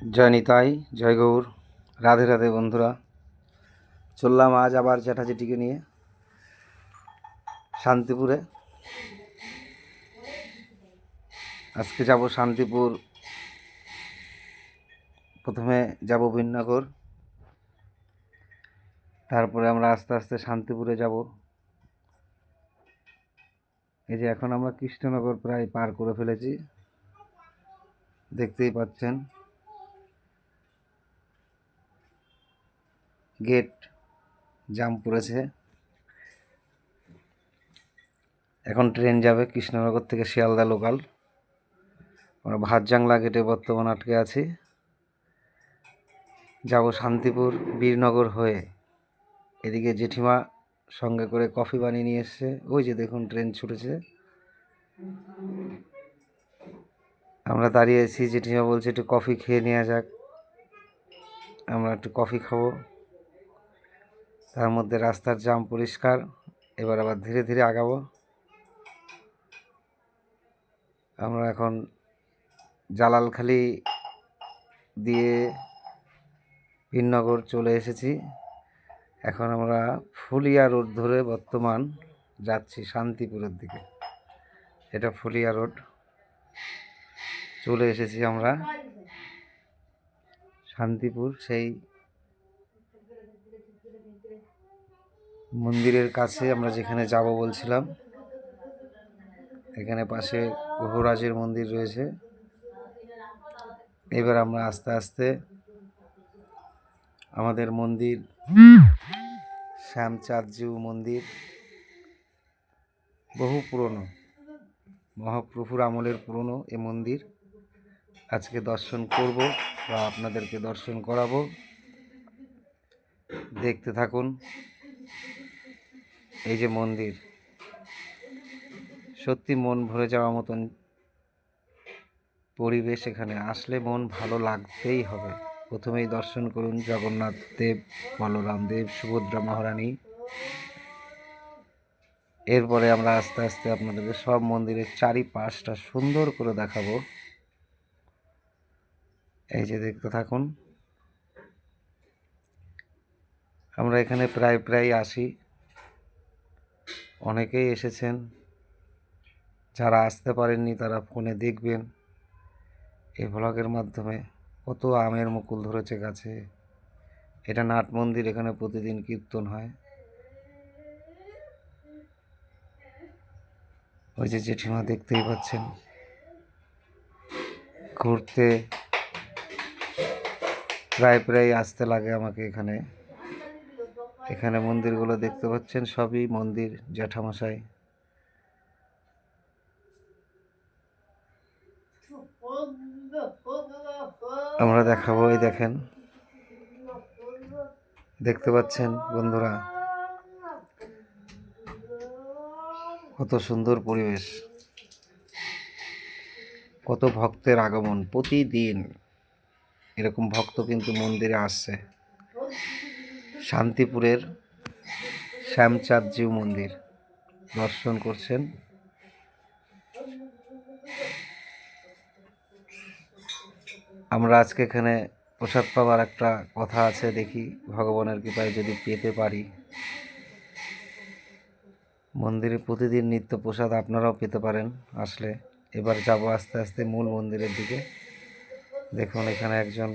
জয় নিতাই, জয় গৌর। রাধে রাধে বন্ধুরা। চললাম আজ আবার জ্যাঠাজেটিকে নিয়ে শান্তিপুরে। আজকে যাব শান্তিপুর। প্রথমে যাব বিনগর তারপরে আমরা আস্তে আস্তে শান্তিপুরে যাব। এই যে এখন আমরা কৃষ্ণনগর প্রায় পার করে ফেলেছি। দেখতেই পাচ্ছেন। গেট জাম পড়েছে এখন ট্রেন যাবে কৃষ্ণনগর থেকে শিয়ালদা লোকাল। আমরা ভাতজাংলা গেটে বর্তমান আটকে আছি। যাব শান্তিপুর বীরনগর হয়ে। এদিকে জেঠিমা সঙ্গে করে কফি বানিয়ে নিয়ে এসছে। ওই যে দেখুন ট্রেন ছুটেছে। আমরা দাঁড়িয়ে আছি। জেঠিমা বলছে একটু কফি খেয়ে নেওয়া যাক। আমরা একটু কফি খাব। তার মধ্যে রাস্তার জাম পরিষ্কার। এবার আবার ধীরে ধীরে আগাবো। আমরা এখন জালালখালি দিয়ে বীরনগর চলে এসেছি। এখন আমরা ফুলিয়া রোড ধরে বর্তমান যাচ্ছি শান্তিপুরের দিকে। এটা ফুলিয়া রোড। চলে এসেছি আমরা। শান্তিপুর সেই মন্দিরের কাছে আমরা যেখানে যাব বলছিলাম, এখানে পাশে গ্রহরাজের মন্দির রয়েছে। এবার আমরা আস্তে আস্তে আমাদের মন্দির শ্যামচাঁদজিউ মন্দির, বহু পুরনো, মহাপ্রভুর আমলের পুরনো এ মন্দির। আজকে দর্শন করব বা আপনাদেরকে দর্শন করাবো। দেখতে থাকুন। এই যে মন্দির, সত্যি মন ভরে যাওয়ার মতন পরিবেশ এখানে। আসলে মন ভালো লাগতেই হবে। প্রথমেই দর্শন করুন জগন্নাথ, দেব, বলরাম, দেব, সুভদ্রা মহারানী। এরপরে আমরা আস্তে আস্তে আপনাদেরকে সব মন্দিরের চারিপাশটা সুন্দর করে দেখাবো। এই যে দেখতে থাকুন। আমরা এখানে প্রায় প্রায় আসি। অনেকেই এসেছেন। যারা আসতে পারেননি তারা ফোনে দেখবেন। এই ভ্লগের মাধ্যমে। কত আমের মুকুল ধরেছে গাছে। এটা নাট মন্দির, এখানে প্রতিদিন কীর্তন হয়। ওই যে জেঠিমা দেখতেই পাচ্ছেন। ঘুরতে। প্রায় প্রায় আসতে লাগে আমাকে এখানে। এখানে মন্দিরগুলো দেখতে পাচ্ছেন, সবই মন্দির জ্যাঠামশাই। আমরা দেখাবো, এই দেখেন। দেখতে পাচ্ছেন, বন্ধুরা, কত সুন্দর পরিবেশ। কত ভক্তের আগমন প্রতিদিন। এরকম ভক্ত কিন্তু মন্দিরে আসছে। শান্তিপুরের শ্যামচাঁদজিউ মন্দির। দর্শন করছেন আমরা আজকে এখানে প্রসাদ পাওয়ার একটা কথা আছে, দেখি ভগবানের কৃপায় যদি পেতে পারি। মন্দিরে প্রতিদিন নিত্য প্রসাদ আপনারাও পেতে পারেন আসলে। এবার যাব আস্তে আস্তে মূল মন্দিরের দিকে। দেখুন এখানে একজন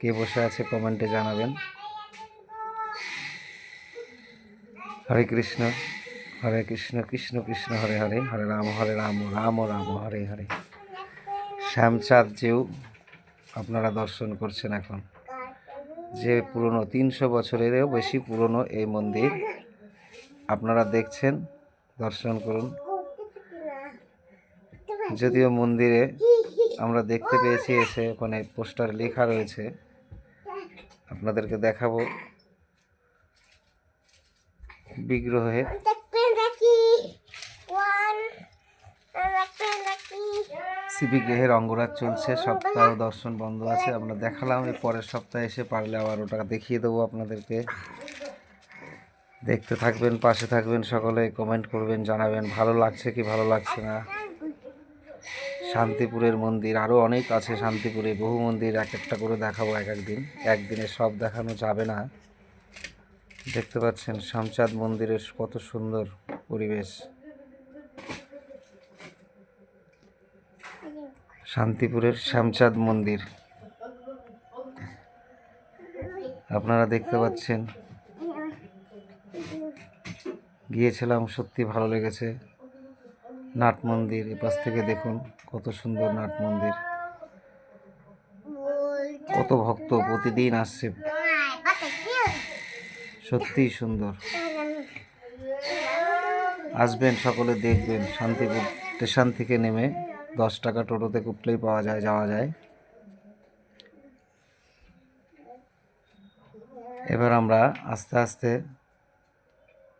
কে বসে আছে কমেন্টে জানাবেন। হরে কৃষ্ণ হরে কৃষ্ণ কৃষ্ণ কৃষ্ণ, হরে হরে হরে রাম হরে রাম রাম রাম, হরে হরে। শ্যামচাঁদ জিউ, আপনারা দর্শন করছেন এখন। যে পুরনো তিনশো বছরেরও বেশি পুরনো এই মন্দির, আপনারা দেখছেন, দর্শন করুন। যদিও মন্দিরে আমরা দেখতে পেয়েছি, এসে ওখানে পোস্টার লেখা রয়েছে। আপনাদেরকে দেখাবো। বিগ্রহে সিবি গ্রহের অঙ্গরাজ চলছে সপ্তাহ দর্শন বন্ধ আছে আমরা দেখালাম এই পরের সপ্তাহে এসে পারলে আবার ওটা দেখিয়ে দেবো আপনাদেরকে। দেখতে থাকবেন পাশে থাকবেন সকলে কমেন্ট করবেন জানাবেন ভালো লাগছে কি ভালো লাগছে না? শান্তিপুরের মন্দির আরও অনেক আছে শান্তিপুরে বহু মন্দির এক একটা করে দেখাবো এক একদিন। একদিনে সব দেখানো যাবে না। দেখতে পাচ্ছেন শামচাঁদ মন্দিরের কত সুন্দর পরিবেশ। শান্তিপুরের শ্যামচাঁদ মন্দির। আপনারা দেখতে পাচ্ছেন। গিয়েছিলাম, সত্যি ভালো লেগেছে। নাট মন্দির, এপাশ থেকে দেখুন কত সুন্দর নাট মন্দির। কত ভক্ত প্রতিদিন আসছে। সত্যিই সুন্দর। আসবেন, সকলে দেখবেন, শান্তিপুর স্টেশন থেকে নেমে দশ টাকা টোটোতে কুপলেই পাওয়া যায়, যাওয়া যায়। এবার আমরা আস্তে আস্তে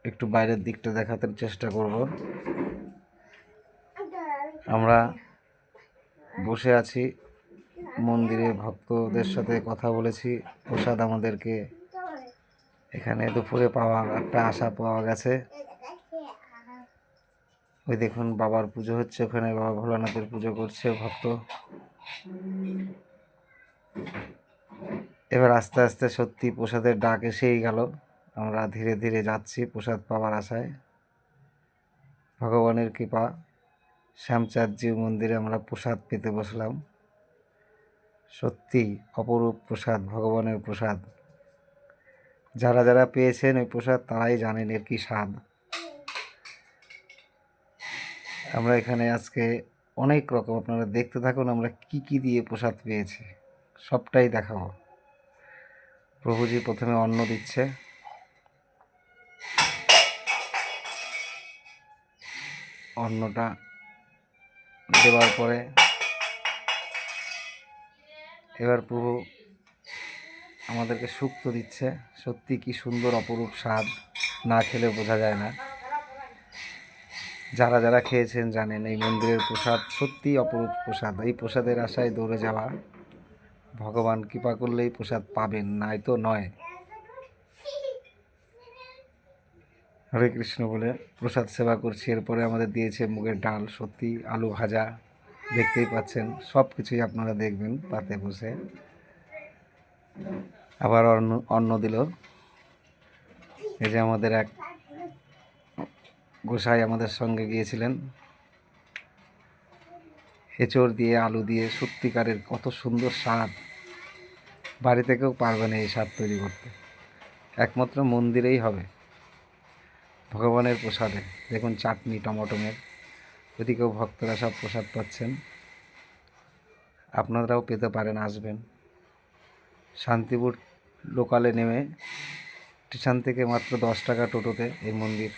একটু বাইরের দিকটা দেখাতে চেষ্টা করব। আমরা বসে আছি, মন্দিরে ভক্তদের সাথে কথা বলেছি, প্রসাদ আমাদেরকে এখানে দুপুরে পাওয়া, একটা আশা পাওয়া গেছে। ওই দেখুন, বাবার পুজো হচ্ছে ওখানে, বাবা ভোলানাথের পুজো করছে, ভক্ত। এবার আস্তে আস্তে সত্যি প্রসাদের ডাক এসেই গেল। আমরা ধীরে ধীরে যাচ্ছি প্রসাদ পাওয়ার আশায়। ভগবানের কৃপা, শ্যামচাঁদজি মন্দিরে আমরা প্রসাদ পেতে বসলাম। সত্যি অপরূপ প্রসাদ, ভগবানের প্রসাদ। যারা যারা পেয়েছেন ওই প্রসাদ, তারাই জানেন এর কী স্বাদ। আমরা এখানে আজকে অনেক রকম, আপনারা দেখতে থাকুন আমরা কি কি দিয়ে প্রসাদ পেয়েছি, সবটাই দেখাবো। প্রভুজি প্রথমে অন্ন দিচ্ছে। অন্নটা দেওয়ার পরে এবার প্রভু আমাদেরকে শুক্তো দিচ্ছে। সত্যি কি সুন্দর অপরূপ স্বাদ না খেলে বোঝা যায় না। যারা যারা খেয়েছেন জানেন, এই মন্দিরের প্রসাদ সত্যিই অপরূপ প্রসাদ। এই প্রসাদের আশায় দৌড়ে যাওয়া। ভগবান কৃপা করলেই প্রসাদ পাবেন, নাই তো নয়। হরে কৃষ্ণ বলে প্রসাদ সেবা করছি, এরপরে আমাদের দিয়েছে মুগের ডাল। সত্যি আলু ভাজা, দেখতেই পাচ্ছেন। সব কিছুই আপনারা দেখবেন পাতে বসে। আবার অন্ন অন্ন দিল। এই যে আমাদের এক গোসাই আমাদের সঙ্গে গিয়েছিলেন। এঁচড় দিয়ে, আলু দিয়ে, সত্যিকারের কত সুন্দর স্বাদ। বাড়ি থেকেও পারবে না এই স্বাদ তৈরি করতে। একমাত্র মন্দিরেই হবে। ভগবানের প্রসাদে। দেখুন চাটনি টমেটোমের ওদিকেও ভক্তরা সব প্রসাদ পাচ্ছেন। আপনারাও পেতে পারেন, আসবেন। শান্তিপুর লোকালে নেমে স্টেশন থেকে মাত্র দশ টাকা টোটোতে এই মন্দির।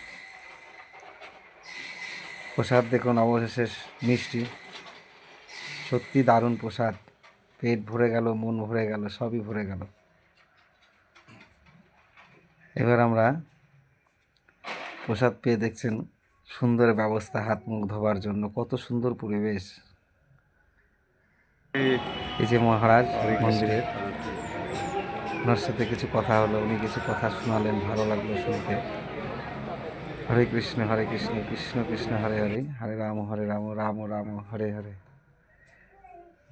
প্রসাদ দেখুন, অবশেষে মিষ্টি। সত্যি দারুণ প্রসাদ। পেট ভরে গেল, মন ভরে গেল, সবই ভরে গেল। এবার আমরা প্রসাদ পেয়ে দেখছেন সুন্দর ব্যবস্থা হাত মুখ ধোবার জন্য। কত সুন্দর পরিবেশ। এই যে মহারাজ, মন্দিরের। ওনার সাথে কিছু কথা হলো, উনি কিছু কথা শোনালেন, ভালো লাগল শুনতে। হরে কৃষ্ণ হরে কৃষ্ণ কৃষ্ণ কৃষ্ণ, হরে হরে হরে রাম হরে রাম রাম রাম, হরে হরে।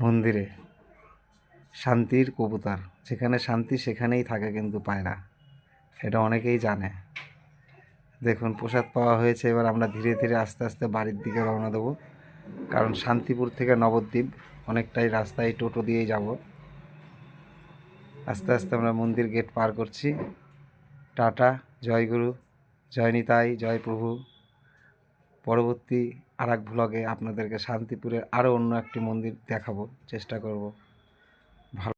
মন্দিরে, শান্তির কবুতর, যেখানে শান্তি সেখানেই থাকে কিন্তু পায়রা এটা অনেকেই জানে। দেখুন, প্রসাদ পাওয়া হয়েছে, এবার আমরা ধীরে ধীরে আস্তে আস্তে বাড়ির দিকে রওনা দেবো। কারণ শান্তিপুর থেকে নবদ্বীপ, অনেকটাই রাস্তায় টোটো দিয়েই যাব। আস্তে আস্তে আমরা মন্দির গেট পার করছি। টাটা, জয় গুরু, জয় নিতাই, জয় প্রভু। পরবর্তী আর এক ভ্লগে আপনাদেরকে শান্তিপুরের আরও অন্য একটি মন্দির দেখাবো, চেষ্টা করব। ভালো